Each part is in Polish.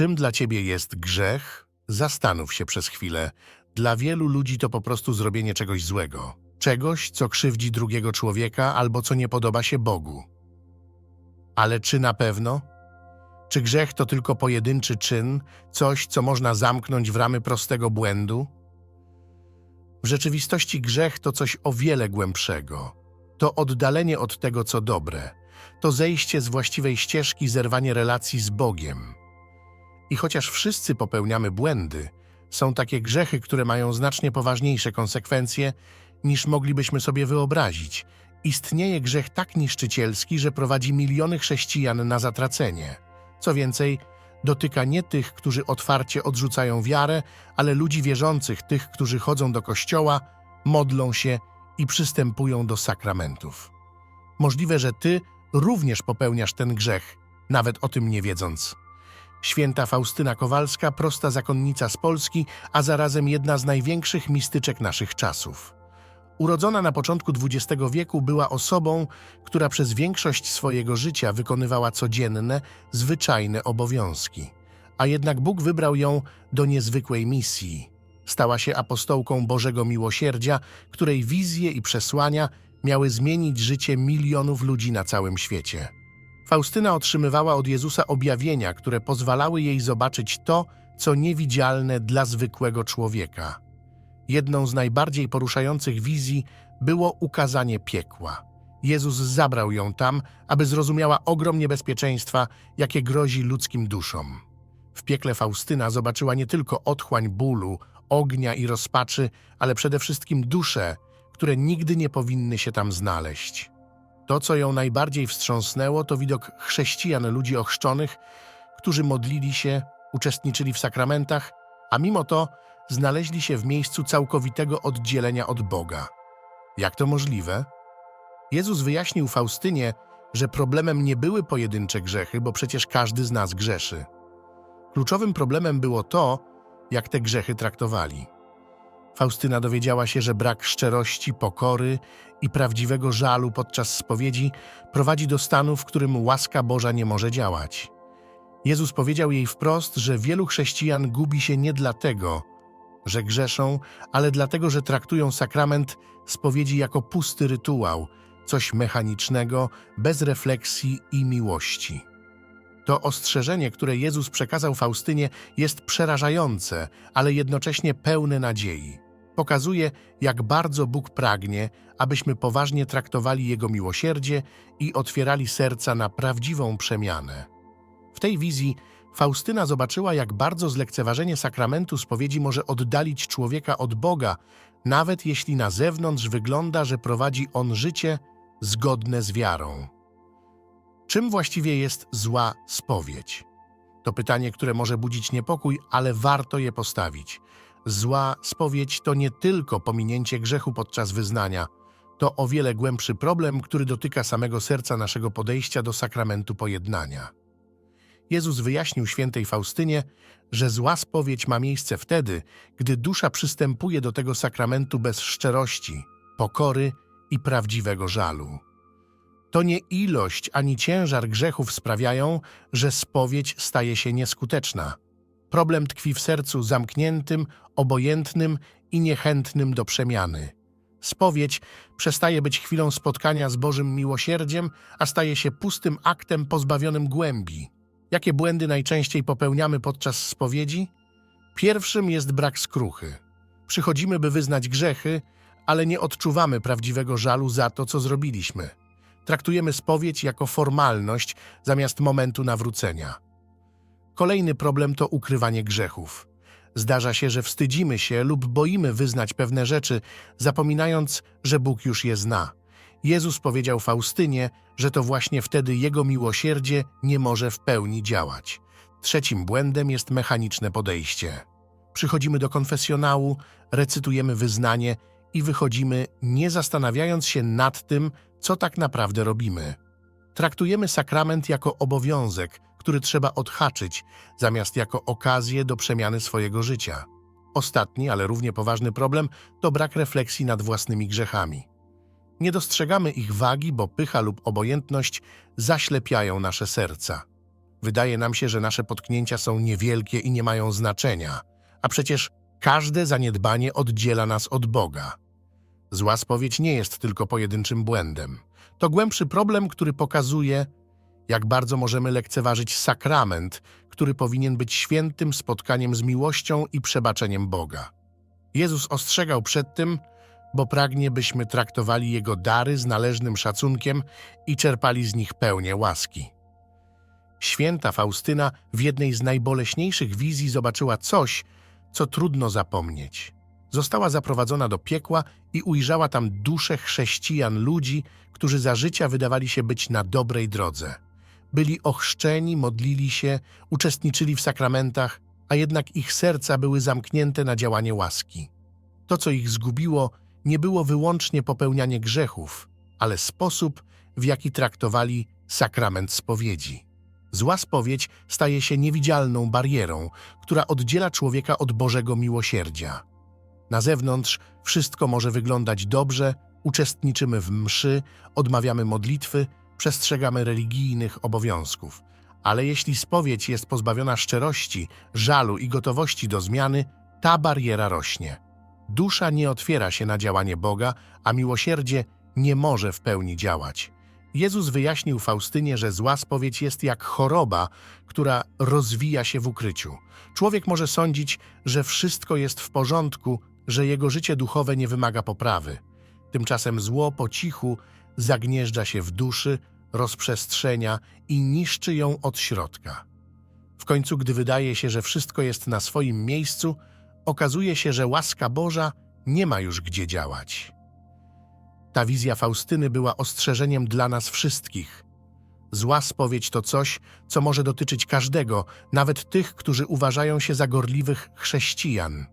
Czym dla ciebie jest grzech? Zastanów się przez chwilę. Dla wielu ludzi to po prostu zrobienie czegoś złego. Czegoś, co krzywdzi drugiego człowieka albo co nie podoba się Bogu. Ale czy na pewno? Czy grzech to tylko pojedynczy czyn, coś, co można zamknąć w ramy prostego błędu? W rzeczywistości grzech to coś o wiele głębszego. To oddalenie od tego, co dobre. To zejście z właściwej ścieżki, zerwanie relacji z Bogiem. I chociaż wszyscy popełniamy błędy, są takie grzechy, które mają znacznie poważniejsze konsekwencje niż moglibyśmy sobie wyobrazić. Istnieje grzech tak niszczycielski, że prowadzi miliony chrześcijan na zatracenie. Co więcej, dotyka nie tych, którzy otwarcie odrzucają wiarę, ale ludzi wierzących, tych, którzy chodzą do kościoła, modlą się i przystępują do sakramentów. Możliwe, że ty również popełniasz ten grzech, nawet o tym nie wiedząc. Święta Faustyna Kowalska, prosta zakonnica z Polski, a zarazem jedna z największych mistyczek naszych czasów. Urodzona na początku XX wieku, była osobą, która przez większość swojego życia wykonywała codzienne, zwyczajne obowiązki. A jednak Bóg wybrał ją do niezwykłej misji. Stała się apostołką Bożego Miłosierdzia, której wizje i przesłania miały zmienić życie milionów ludzi na całym świecie. Faustyna otrzymywała od Jezusa objawienia, które pozwalały jej zobaczyć to, co niewidzialne dla zwykłego człowieka. Jedną z najbardziej poruszających wizji było ukazanie piekła. Jezus zabrał ją tam, aby zrozumiała ogrom niebezpieczeństwa, jakie grozi ludzkim duszom. W piekle Faustyna zobaczyła nie tylko otchłań bólu, ognia i rozpaczy, ale przede wszystkim dusze, które nigdy nie powinny się tam znaleźć. To, co ją najbardziej wstrząsnęło, to widok chrześcijan, ludzi ochrzczonych, którzy modlili się, uczestniczyli w sakramentach, a mimo to znaleźli się w miejscu całkowitego oddzielenia od Boga. Jak to możliwe? Jezus wyjaśnił Faustynie, że problemem nie były pojedyncze grzechy, bo przecież każdy z nas grzeszy. Kluczowym problemem było to, jak te grzechy traktowali. Faustyna dowiedziała się, że brak szczerości, pokory i prawdziwego żalu podczas spowiedzi prowadzi do stanu, w którym łaska Boża nie może działać. Jezus powiedział jej wprost, że wielu chrześcijan gubi się nie dlatego, że grzeszą, ale dlatego, że traktują sakrament spowiedzi jako pusty rytuał, coś mechanicznego, bez refleksji i miłości. To ostrzeżenie, które Jezus przekazał Faustynie, jest przerażające, ale jednocześnie pełne nadziei. Pokazuje, jak bardzo Bóg pragnie, abyśmy poważnie traktowali Jego miłosierdzie i otwierali serca na prawdziwą przemianę. W tej wizji Faustyna zobaczyła, jak bardzo zlekceważenie sakramentu spowiedzi może oddalić człowieka od Boga, nawet jeśli na zewnątrz wygląda, że prowadzi on życie zgodne z wiarą. Czym właściwie jest zła spowiedź? To pytanie, które może budzić niepokój, ale warto je postawić. Zła spowiedź to nie tylko pominięcie grzechu podczas wyznania, to o wiele głębszy problem, który dotyka samego serca naszego podejścia do sakramentu pojednania. Jezus wyjaśnił świętej Faustynie, że zła spowiedź ma miejsce wtedy, gdy dusza przystępuje do tego sakramentu bez szczerości, pokory i prawdziwego żalu. To nie ilość ani ciężar grzechów sprawiają, że spowiedź staje się nieskuteczna. Problem tkwi w sercu zamkniętym, obojętnym i niechętnym do przemiany. Spowiedź przestaje być chwilą spotkania z Bożym miłosierdziem, a staje się pustym aktem pozbawionym głębi. Jakie błędy najczęściej popełniamy podczas spowiedzi? Pierwszym jest brak skruchy. Przychodzimy, by wyznać grzechy, ale nie odczuwamy prawdziwego żalu za to, co zrobiliśmy. Traktujemy spowiedź jako formalność zamiast momentu nawrócenia. Kolejny problem to ukrywanie grzechów. Zdarza się, że wstydzimy się lub boimy wyznać pewne rzeczy, zapominając, że Bóg już je zna. Jezus powiedział Faustynie, że to właśnie wtedy Jego miłosierdzie nie może w pełni działać. Trzecim błędem jest mechaniczne podejście. Przychodzimy do konfesjonału, recytujemy wyznanie i wychodzimy, nie zastanawiając się nad tym, co tak naprawdę robimy. Traktujemy sakrament jako obowiązek, który trzeba odhaczyć, zamiast jako okazję do przemiany swojego życia. Ostatni, ale równie poważny problem to brak refleksji nad własnymi grzechami. Nie dostrzegamy ich wagi, bo pycha lub obojętność zaślepiają nasze serca. Wydaje nam się, że nasze potknięcia są niewielkie i nie mają znaczenia, a przecież każde zaniedbanie oddziela nas od Boga. Zła spowiedź nie jest tylko pojedynczym błędem. To głębszy problem, który pokazuje, jak bardzo możemy lekceważyć sakrament, który powinien być świętym spotkaniem z miłością i przebaczeniem Boga. Jezus ostrzegał przed tym, bo pragnie, byśmy traktowali Jego dary z należnym szacunkiem i czerpali z nich pełnię łaski. Święta Faustyna w jednej z najboleśniejszych wizji zobaczyła coś, co trudno zapomnieć. Została zaprowadzona do piekła i ujrzała tam dusze chrześcijan, ludzi, którzy za życia wydawali się być na dobrej drodze. Byli ochrzczeni, modlili się, uczestniczyli w sakramentach, a jednak ich serca były zamknięte na działanie łaski. To, co ich zgubiło, nie było wyłącznie popełnianie grzechów, ale sposób, w jaki traktowali sakrament spowiedzi. Zła spowiedź staje się niewidzialną barierą, która oddziela człowieka od Bożego miłosierdzia. Na zewnątrz wszystko może wyglądać dobrze, uczestniczymy w mszy, odmawiamy modlitwy, przestrzegamy religijnych obowiązków. Ale jeśli spowiedź jest pozbawiona szczerości, żalu i gotowości do zmiany, ta bariera rośnie. Dusza nie otwiera się na działanie Boga, a miłosierdzie nie może w pełni działać. Jezus wyjaśnił Faustynie, że zła spowiedź jest jak choroba, która rozwija się w ukryciu. Człowiek może sądzić, że wszystko jest w porządku, że jego życie duchowe nie wymaga poprawy. Tymczasem zło po cichu zagnieżdża się w duszy, rozprzestrzenia i niszczy ją od środka. W końcu, gdy wydaje się, że wszystko jest na swoim miejscu, okazuje się, że łaska Boża nie ma już gdzie działać. Ta wizja Faustyny była ostrzeżeniem dla nas wszystkich. Zła spowiedź to coś, co może dotyczyć każdego, nawet tych, którzy uważają się za gorliwych chrześcijan.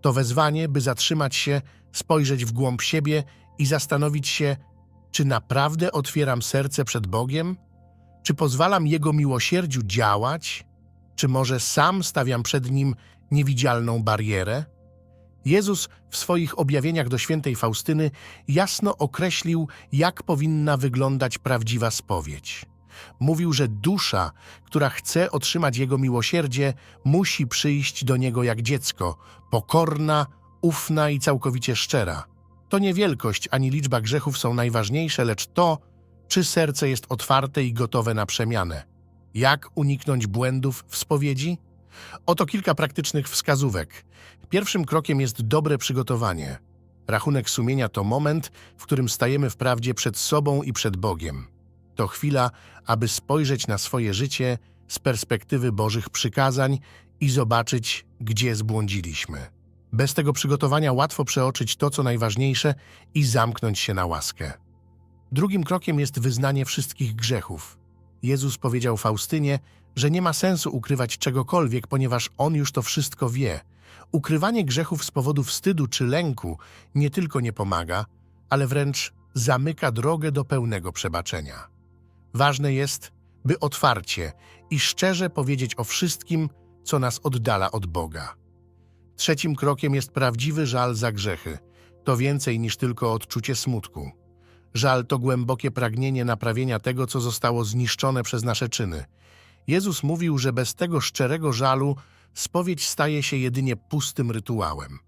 To wezwanie, by zatrzymać się, spojrzeć w głąb siebie i zastanowić się, czy naprawdę otwieram serce przed Bogiem? Czy pozwalam Jego miłosierdziu działać? Czy może sam stawiam przed Nim niewidzialną barierę? Jezus w swoich objawieniach do świętej Faustyny jasno określił, jak powinna wyglądać prawdziwa spowiedź. Mówił, że dusza, która chce otrzymać Jego miłosierdzie, musi przyjść do Niego jak dziecko, pokorna, ufna i całkowicie szczera. To nie wielkość ani liczba grzechów są najważniejsze, lecz to, czy serce jest otwarte i gotowe na przemianę. Jak uniknąć błędów w spowiedzi? Oto kilka praktycznych wskazówek. Pierwszym krokiem jest dobre przygotowanie. Rachunek sumienia to moment, w którym stajemy wprawdzie przed sobą i przed Bogiem. To chwila, aby spojrzeć na swoje życie z perspektywy Bożych przykazań i zobaczyć, gdzie zbłądziliśmy. Bez tego przygotowania łatwo przeoczyć to, co najważniejsze i zamknąć się na łaskę. Drugim krokiem jest wyznanie wszystkich grzechów. Jezus powiedział Faustynie, że nie ma sensu ukrywać czegokolwiek, ponieważ On już to wszystko wie. Ukrywanie grzechów z powodu wstydu czy lęku nie tylko nie pomaga, ale wręcz zamyka drogę do pełnego przebaczenia. Ważne jest, by otwarcie i szczerze powiedzieć o wszystkim, co nas oddala od Boga. Trzecim krokiem jest prawdziwy żal za grzechy. To więcej niż tylko odczucie smutku. Żal to głębokie pragnienie naprawienia tego, co zostało zniszczone przez nasze czyny. Jezus mówił, że bez tego szczerego żalu spowiedź staje się jedynie pustym rytuałem.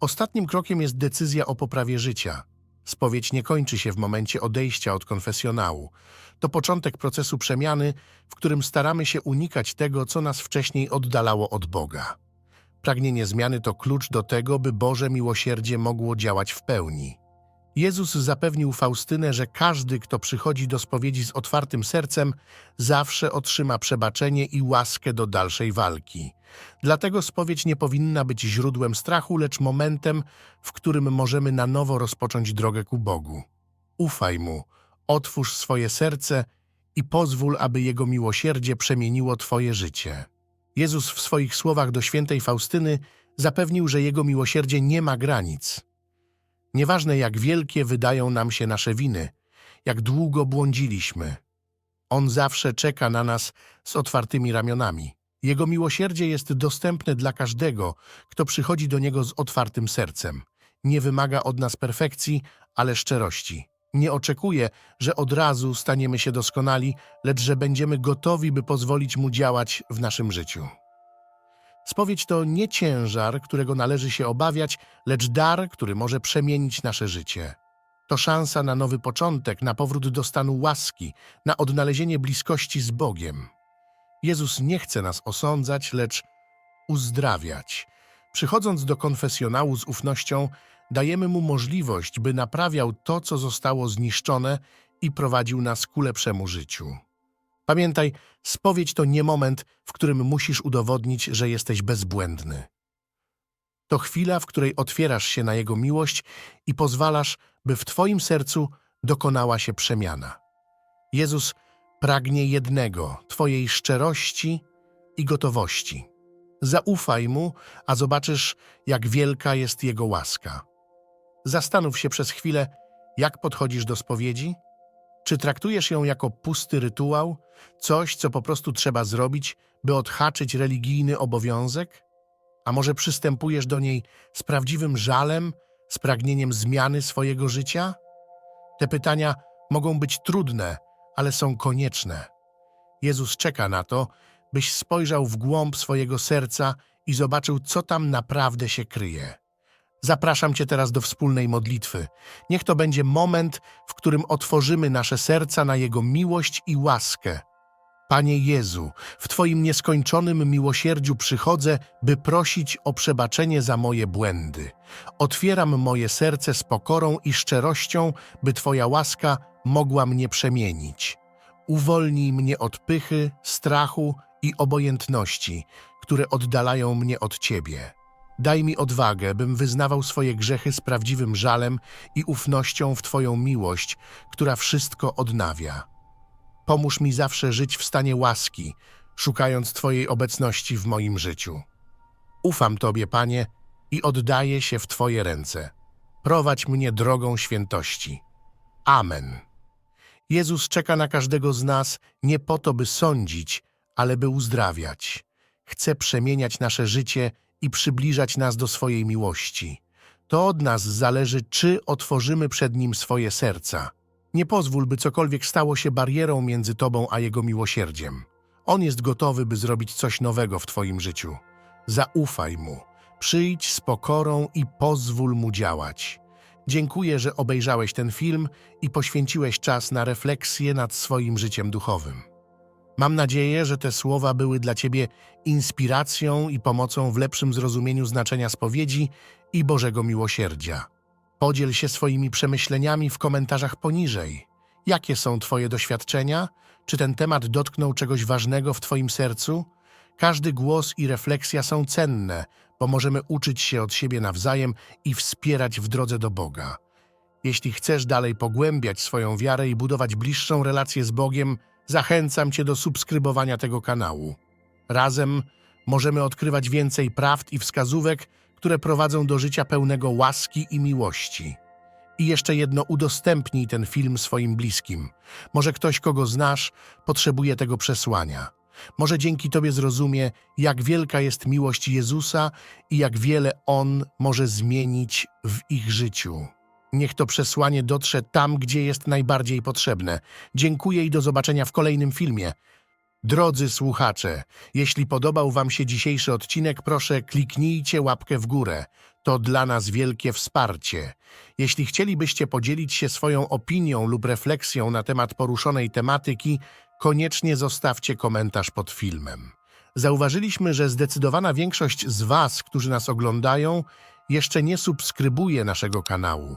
Ostatnim krokiem jest decyzja o poprawie życia. Spowiedź nie kończy się w momencie odejścia od konfesjonału. To początek procesu przemiany, w którym staramy się unikać tego, co nas wcześniej oddalało od Boga. Pragnienie zmiany to klucz do tego, by Boże miłosierdzie mogło działać w pełni. Jezus zapewnił Faustynę, że każdy, kto przychodzi do spowiedzi z otwartym sercem, zawsze otrzyma przebaczenie i łaskę do dalszej walki. Dlatego spowiedź nie powinna być źródłem strachu, lecz momentem, w którym możemy na nowo rozpocząć drogę ku Bogu. Ufaj Mu, otwórz swoje serce i pozwól, aby Jego miłosierdzie przemieniło Twoje życie. Jezus w swoich słowach do świętej Faustyny zapewnił, że Jego miłosierdzie nie ma granic. Nieważne jak wielkie wydają nam się nasze winy, jak długo błądziliśmy. On zawsze czeka na nas z otwartymi ramionami. Jego miłosierdzie jest dostępne dla każdego, kto przychodzi do Niego z otwartym sercem. Nie wymaga od nas perfekcji, ale szczerości. Nie oczekuje, że od razu staniemy się doskonali, lecz że będziemy gotowi, by pozwolić Mu działać w naszym życiu. Spowiedź to nie ciężar, którego należy się obawiać, lecz dar, który może przemienić nasze życie. To szansa na nowy początek, na powrót do stanu łaski, na odnalezienie bliskości z Bogiem. Jezus nie chce nas osądzać, lecz uzdrawiać. Przychodząc do konfesjonału z ufnością, dajemy mu możliwość, by naprawiał to, co zostało zniszczone i prowadził nas ku lepszemu życiu. Pamiętaj, spowiedź to nie moment, w którym musisz udowodnić, że jesteś bezbłędny. To chwila, w której otwierasz się na Jego miłość i pozwalasz, by w Twoim sercu dokonała się przemiana. Jezus pragnie jednego Twojej szczerości i gotowości. Zaufaj Mu, a zobaczysz, jak wielka jest Jego łaska. Zastanów się przez chwilę, jak podchodzisz do spowiedzi? Czy traktujesz ją jako pusty rytuał, coś, co po prostu trzeba zrobić, by odhaczyć religijny obowiązek? A może przystępujesz do niej z prawdziwym żalem, z pragnieniem zmiany swojego życia? Te pytania mogą być trudne, ale są konieczne. Jezus czeka na to, byś spojrzał w głąb swojego serca i zobaczył, co tam naprawdę się kryje. Zapraszam Cię teraz do wspólnej modlitwy. Niech to będzie moment, w którym otworzymy nasze serca na Jego miłość i łaskę. Panie Jezu, w Twoim nieskończonym miłosierdziu przychodzę, by prosić o przebaczenie za moje błędy. Otwieram moje serce z pokorą i szczerością, by Twoja łaska mogła mnie przemienić. Uwolnij mnie od pychy, strachu i obojętności, które oddalają mnie od Ciebie. Daj mi odwagę, bym wyznawał swoje grzechy z prawdziwym żalem i ufnością w Twoją miłość, która wszystko odnawia. Pomóż mi zawsze żyć w stanie łaski, szukając Twojej obecności w moim życiu. Ufam Tobie, Panie, i oddaję się w Twoje ręce. Prowadź mnie drogą świętości. Amen. Jezus czeka na każdego z nas nie po to, by sądzić, ale by uzdrawiać. Chce przemieniać nasze życie i przybliżać nas do swojej miłości. To od nas zależy, czy otworzymy przed Nim swoje serca. Nie pozwól, by cokolwiek stało się barierą między Tobą a Jego miłosierdziem. On jest gotowy, by zrobić coś nowego w Twoim życiu. Zaufaj Mu, przyjdź z pokorą i pozwól Mu działać. Dziękuję, że obejrzałeś ten film i poświęciłeś czas na refleksję nad swoim życiem duchowym. Mam nadzieję, że te słowa były dla Ciebie inspiracją i pomocą w lepszym zrozumieniu znaczenia spowiedzi i Bożego Miłosierdzia. Podziel się swoimi przemyśleniami w komentarzach poniżej. Jakie są Twoje doświadczenia? Czy ten temat dotknął czegoś ważnego w Twoim sercu? Każdy głos i refleksja są cenne, bo możemy uczyć się od siebie nawzajem i wspierać w drodze do Boga. Jeśli chcesz dalej pogłębiać swoją wiarę i budować bliższą relację z Bogiem, zachęcam Cię do subskrybowania tego kanału. Razem możemy odkrywać więcej prawd i wskazówek, które prowadzą do życia pełnego łaski i miłości. I jeszcze jedno, udostępnij ten film swoim bliskim. Może ktoś, kogo znasz, potrzebuje tego przesłania. Może dzięki Tobie zrozumie, jak wielka jest miłość Jezusa i jak wiele On może zmienić w ich życiu. Niech to przesłanie dotrze tam, gdzie jest najbardziej potrzebne. Dziękuję i do zobaczenia w kolejnym filmie. Drodzy słuchacze, jeśli podobał Wam się dzisiejszy odcinek, proszę kliknijcie łapkę w górę. To dla nas wielkie wsparcie. Jeśli chcielibyście podzielić się swoją opinią lub refleksją na temat poruszonej tematyki, koniecznie zostawcie komentarz pod filmem. Zauważyliśmy, że zdecydowana większość z Was, którzy nas oglądają, jeszcze nie subskrybuje naszego kanału.